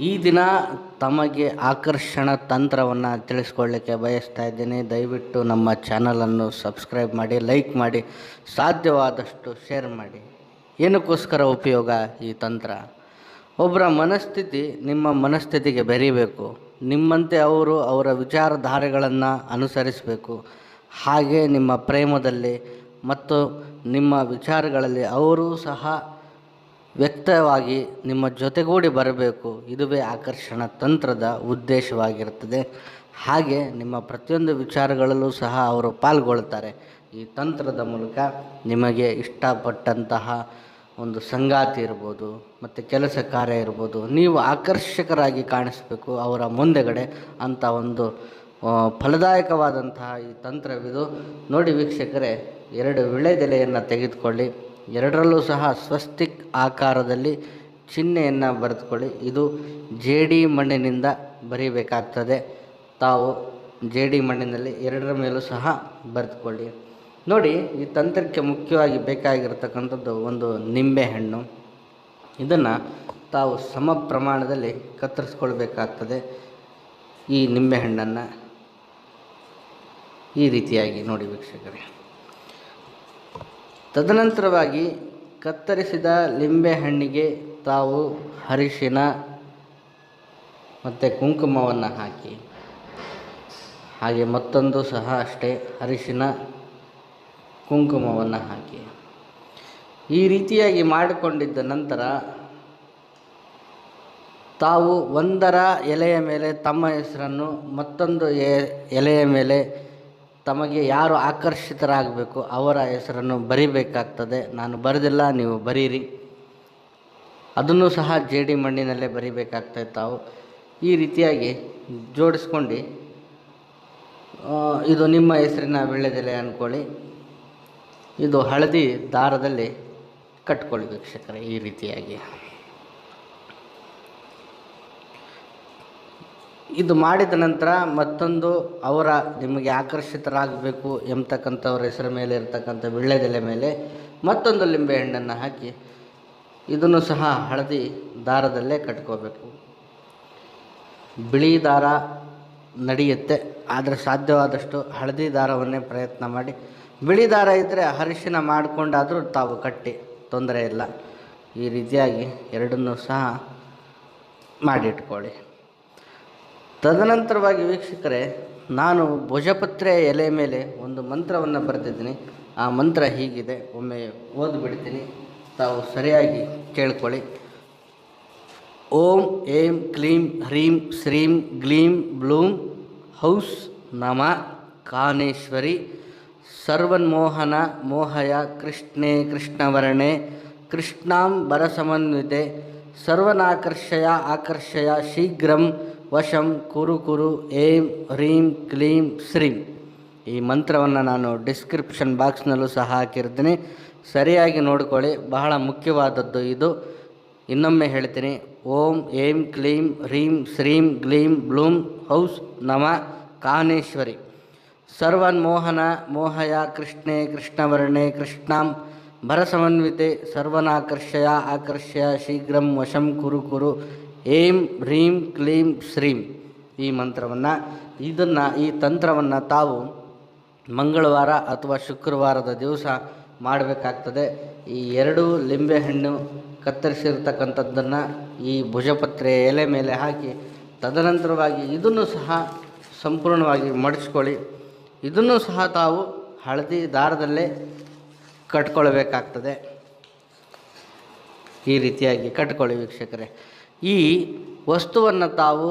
ಈ ದಿನ ತಮಗೆ ಆಕರ್ಷಣ ತಂತ್ರವನ್ನು ತಿಳಿಸ್ಕೊಳ್ಳಿಕ್ಕೆ ಬಯಸ್ತಾ ಇದ್ದೀನಿ. ದಯವಿಟ್ಟು ನಮ್ಮ ಚಾನಲನ್ನು ಸಬ್ಸ್ಕ್ರೈಬ್ ಮಾಡಿ, ಲೈಕ್ ಮಾಡಿ, ಸಾಧ್ಯವಾದಷ್ಟು ಶೇರ್ ಮಾಡಿ. ಏನಕ್ಕೋಸ್ಕರ ಉಪಯೋಗ ಈ ತಂತ್ರ? ಒಬ್ಬರ ಮನಸ್ಥಿತಿ ನಿಮ್ಮ ಮನಸ್ಥಿತಿಗೆ ಬೆರೀಬೇಕು. ನಿಮ್ಮಂತೆ ಅವರು ಅವರ ವಿಚಾರಧಾರೆಗಳನ್ನು ಅನುಸರಿಸಬೇಕು. ಹಾಗೆ ನಿಮ್ಮ ಪ್ರೇಮದಲ್ಲಿ ಮತ್ತು ನಿಮ್ಮ ವಿಚಾರಗಳಲ್ಲಿ ಅವರು ಸಹ ವ್ಯಕ್ತವಾಗಿ ನಿಮ್ಮ ಜೊತೆಗೂಡಿ ಬರಬೇಕು. ಇದುವೇ ಆಕರ್ಷಣ ತಂತ್ರದ ಉದ್ದೇಶವಾಗಿರುತ್ತದೆ. ಹಾಗೆ ನಿಮ್ಮ ಪ್ರತಿಯೊಂದು ವಿಚಾರಗಳಲ್ಲೂ ಸಹ ಅವರು ಪಾಲ್ಗೊಳ್ತಾರೆ ಈ ತಂತ್ರದ ಮೂಲಕ ನಿಮಗೆ ಇಷ್ಟಪಟ್ಟಂತಹ ಒಂದು ಸಂಗಾತಿ ಇರ್ಬೋದು, ಮತ್ತು ಕೆಲಸ ಕಾರ್ಯ ಇರ್ಬೋದು, ನೀವು ಆಕರ್ಷಕರಾಗಿ ಕಾಣಿಸಬೇಕು ಅವರ ಮುಂದೆಗಡೆ ಅಂತ ಒಂದು ಫಲದಾಯಕವಾದಂತಹ ಈ ತಂತ್ರವಿದು. ನೋಡಿ ವೀಕ್ಷಕರೇ, ಎರಡು ವಿಳೆದೆಲೆಯನ್ನು ತೆಗೆದುಕೊಳ್ಳಿ. ಎರಡರಲ್ಲೂ ಸಹ ಸ್ವಸ್ತಿಕ್ ಆಕಾರದಲ್ಲಿ ಚಿಹ್ನೆಯನ್ನು ಬರೆದುಕೊಳ್ಳಿ. ಇದು ಜೇಡಿ ಮಣ್ಣಿನಿಂದ ಬರೀಬೇಕಾಗ್ತದೆ. ತಾವು ಜೇಡಿ ಮಣ್ಣಿನಲ್ಲಿ ಎರಡರ ಮೇಲೂ ಸಹ ಬರೆದುಕೊಳ್ಳಿ. ನೋಡಿ, ಈ ತಂತ್ರಕ್ಕೆ ಮುಖ್ಯವಾಗಿ ಬೇಕಾಗಿರತಕ್ಕಂಥದ್ದು ಒಂದು ನಿಂಬೆಹಣ್ಣು ಇದನ್ನು ತಾವು ಸಮ ಪ್ರಮಾಣದಲ್ಲಿ ಕತ್ತರಿಸ್ಕೊಳ್ಬೇಕಾಗ್ತದೆ ಈ ನಿಂಬೆಹಣ್ಣನ್ನು ಈ ರೀತಿಯಾಗಿ ನೋಡಿ ವೀಕ್ಷಕರೇ. ತದನಂತರವಾಗಿ ಕತ್ತರಿಸಿದ ಲಿಂಬೆಹಣ್ಣಿಗೆ ತಾವು ಅರಿಶಿನ ಮತ್ತು ಕುಂಕುಮವನ್ನು ಹಾಕಿ. ಹಾಗೆ ಮತ್ತೊಂದು ಸಹ ಅಷ್ಟೇ, ಅರಿಶಿನ, ಕುಂಕುಮವನ್ನು ಹಾಕಿ. ಈ ರೀತಿಯಾಗಿ ಮಾಡಿಕೊಂಡಿದ್ದ ನಂತರ ತಾವು ಒಂದರ ಎಲೆಯ ಮೇಲೆ ತಮ್ಮ ಹೆಸರನ್ನು ಮತ್ತೊಂದು ಎಲೆಯ ಮೇಲೆ ತಮಗೆ ಯಾರು ಆಕರ್ಷಿತರಾಗಬೇಕು ಅವರ ಹೆಸರನ್ನು ಬರಿಬೇಕಾಗ್ತದೆ. ನಾನು ಬರೆದಿಲ್ಲ, ನೀವು ಬರೀರಿ. ಅದನ್ನು ಸಹ ಜೇಡಿ ಮಣ್ಣಿನಲ್ಲೇ ಬರಿಬೇಕಾಗ್ತದೆ ತಾವು. ಈ ರೀತಿಯಾಗಿ ಜೋಡಿಸ್ಕೊಂಡು ಇದು ನಿಮ್ಮ ಹೆಸರಿನ ವೀಳ್ಯದೆಲೆ ಅಂದ್ಕೊಳ್ಳಿ ಇದು ಹಳದಿ ದಾರದಲ್ಲಿ ಕಟ್ಕೊಳ್ಳಿ ವೀಕ್ಷಕರೇ, ಈ ರೀತಿಯಾಗಿ. ಇದು ಮಾಡಿದ ನಂತರ ಮತ್ತೊಂದು ಅವರ ನಿಮಗೆ ಆಕರ್ಷಿತರಾಗಬೇಕು ಎಂಬತಕ್ಕಂಥವ್ರ ಹೆಸರ ಮೇಲೆ ಇರತಕ್ಕಂಥ ವೀಳ್ಯದೆಲೆ ಮೇಲೆ ಮತ್ತೊಂದು ಲಿಂಬೆ ಲಿಂಬೆಹಣ್ಣನ್ನು ಹಾಕಿ ಇದನ್ನು ಸಹ ಹಳದಿ ದಾರದಲ್ಲೇ ಕಟ್ಕೋಬೇಕು. ಬಿಳಿ ದಾರ ನಡೆಯುತ್ತೆ, ಆದರೆ ಸಾಧ್ಯವಾದಷ್ಟು ಹಳದಿ ದಾರವನ್ನೇ ಪ್ರಯತ್ನ ಮಾಡಿ. ಬಿಳಿ ದಾರ ಇದ್ದರೆ ಅರಿಶಿನ ಮಾಡಿಕೊಂಡಾದರೂ ತಾವು ಕಟ್ಟಿ, ತೊಂದರೆ ಇಲ್ಲ. ಈ ರೀತಿಯಾಗಿ ಎರಡನ್ನೂ ಸಹ ಮಾಡಿಟ್ಕೊಳ್ಳಿ. ತದನಂತರವಾಗಿ ವೀಕ್ಷಕರೇ, ನಾನು ಭುಜಪತ್ರೆ ಎಲೆ ಮೇಲೆ ಒಂದು ಮಂತ್ರವನ್ನು ಬರೆದಿದ್ದೀನಿ. ಆ ಮಂತ್ರ ಹೀಗಿದೆ. ಒಮ್ಮೆ ಓದ್ಬಿಡ್ತೀನಿ. ತಾವು ಸರಿಯಾಗಿ ಕೇಳ್ಕೊಳ್ಳಿ. ಓಂ ಏಂ ಕ್ಲೀಂ ಹ್ರೀಂ ಶ್ರೀಂ ಗ್ಲೀಂ ಬ್ಲೂಂ ಹೌಸ್ ನಮ ಕಾನೇಶ್ವರಿ ಸರ್ವನ್ಮೋಹನ ಮೋಹಯ ಕೃಷ್ಣೇ ಕೃಷ್ಣವರ್ಣೆ ಕೃಷ್ಣಾಂ ಬರಸಮನ್ವಿತೆ ಸರ್ವನಾಕರ್ಷಯ ಆಕರ್ಷಯ ಶೀಘ್ರಂ ವಶಂ ಕುರು ಕುರು ಏಂ ಹ್ರೀಂ ಕ್ಲೀಂ ಶ್ರೀಂ ಈ ಮಂತ್ರವನ್ನು ನಾನು ಡಿಸ್ಕ್ರಿಪ್ಷನ್ ಬಾಕ್ಸ್ನಲ್ಲೂ ಸಹ ಹಾಕಿರ್ತೀನಿ. ಸರಿಯಾಗಿ ನೋಡ್ಕೊಳ್ಳಿ, ಬಹಳ ಮುಖ್ಯವಾದದ್ದು ಇದು. ಇನ್ನೊಮ್ಮೆ ಹೇಳ್ತೀನಿ, ಓಂ ಏಂ ಕ್ಲೀಂ ಹ್ರೀಂ ಶ್ರೀಂ ಗ್ಲೀಂ ಬ್ಲೂಂ ಹೌಸ್ ನಮ ಕಾನೇಶ್ವರಿ. ಸರ್ವನ್ಮೋಹನ ಮೋಹಯ ಕೃಷ್ಣೇ ಕೃಷ್ಣವರ್ಣೆ ಕೃಷ್ಣಾಂ. ಭರಸಮನ್ವಿತೆ ಸರ್ವನಾಕರ್ಷಯ ಆಕರ್ಷಯ ಶೀಘ್ರಂ ವಶಂ ಕುರು ಕುರು ಏಂ ಹ್ರೀಂ ಕ್ಲೀಂ ಶ್ರೀಂ. ಈ ಮಂತ್ರವನ್ನು, ಇದನ್ನು, ಈ ತಂತ್ರವನ್ನು ತಾವು ಮಂಗಳವಾರ ಅಥವಾ ಶುಕ್ರವಾರದ ದಿವಸ ಮಾಡಬೇಕಾಗ್ತದೆ. ಈ ಎರಡು ಲಿಂಬೆಹಣ್ಣು ಕತ್ತರಿಸಿರ್ತಕ್ಕಂಥದ್ದನ್ನು ಈ ಭುಜಪತ್ರೆ ಎಲೆ ಮೇಲೆ ಹಾಕಿ, ತದನಂತರವಾಗಿ ಇದನ್ನು ಸಹ ಸಂಪೂರ್ಣವಾಗಿ ಮಡಚ್ಕೊಳ್ಳಿ. ಇದನ್ನು ಸಹ ತಾವು ಹಳದಿ ದಾರದಲ್ಲೇ ಕಟ್ಕೊಳ್ಬೇಕಾಗ್ತದೆ. ಈ ರೀತಿಯಾಗಿ ಕಟ್ಕೊಳ್ಳಿ ವೀಕ್ಷಕರೇ. ಈ ವಸ್ತುವನ್ನು ತಾವು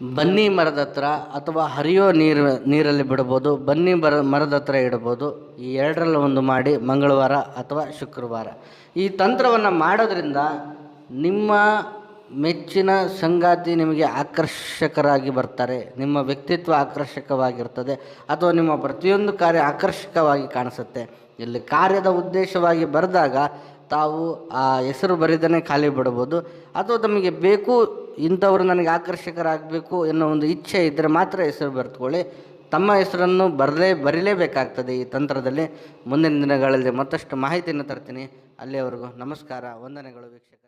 ಬನ್ನಿ ಮರದ ಹತ್ರ ಅಥವಾ ಹರಿಯೋ ನೀರು, ನೀರಲ್ಲಿ ಬಿಡ್ಬೋದು, ಬನ್ನಿ ಮರ ಮರದ ಹತ್ರ ಇಡ್ಬೋದು, ಈ ಎರಡರಲ್ಲಿ ಒಂದು ಮಾಡಿ ಮಂಗಳವಾರ ಅಥವಾ ಶುಕ್ರವಾರ. ಈ ತಂತ್ರವನ್ನು ಮಾಡೋದ್ರಿಂದ ನಿಮ್ಮ ಮೆಚ್ಚಿನ ಸಂಗಾತಿ ನಿಮಗೆ ಆಕರ್ಷಕರಾಗಿ ಬರ್ತಾರೆ. ನಿಮ್ಮ ವ್ಯಕ್ತಿತ್ವ ಆಕರ್ಷಕವಾಗಿರ್ತದೆ. ಅಥವಾ ನಿಮ್ಮ ಪ್ರತಿಯೊಂದು ಕಾರ್ಯ ಆಕರ್ಷಕವಾಗಿ ಕಾಣಿಸುತ್ತೆ. ಇಲ್ಲಿ ಕಾರ್ಯದ ಉದ್ದೇಶವಾಗಿ ಬರೆದಾಗ ತಾವು ಆ ಹೆಸರು ಬರೆದನೇ ಖಾಲಿ ಬಿಡ್ಬೋದು. ಅಥವಾ ತಮಗೆ ಬೇಕು, ಇಂಥವ್ರು ನನಗೆ ಆಕರ್ಷಕರಾಗಬೇಕು ಅನ್ನೋ ಒಂದು ಇಚ್ಛೆ ಇದ್ದರೆ ಮಾತ್ರ ಹೆಸರು ಬರೆದುಕೊಳ್ಳಿ. ತಮ್ಮ ಹೆಸರನ್ನು ಬರಲೇ ಬರೀಲೇಬೇಕಾಗ್ತದೆ ಈ ತಂತ್ರದಲ್ಲಿ. ಮುಂದಿನ ದಿನಗಳಲ್ಲಿ ಮತ್ತಷ್ಟು ಮಾಹಿತಿಯನ್ನು ತರ್ತೀನಿ. ಅಲ್ಲಿಯವರೆಗೂ ನಮಸ್ಕಾರ, ವಂದನೆಗಳು ವೀಕ್ಷಕ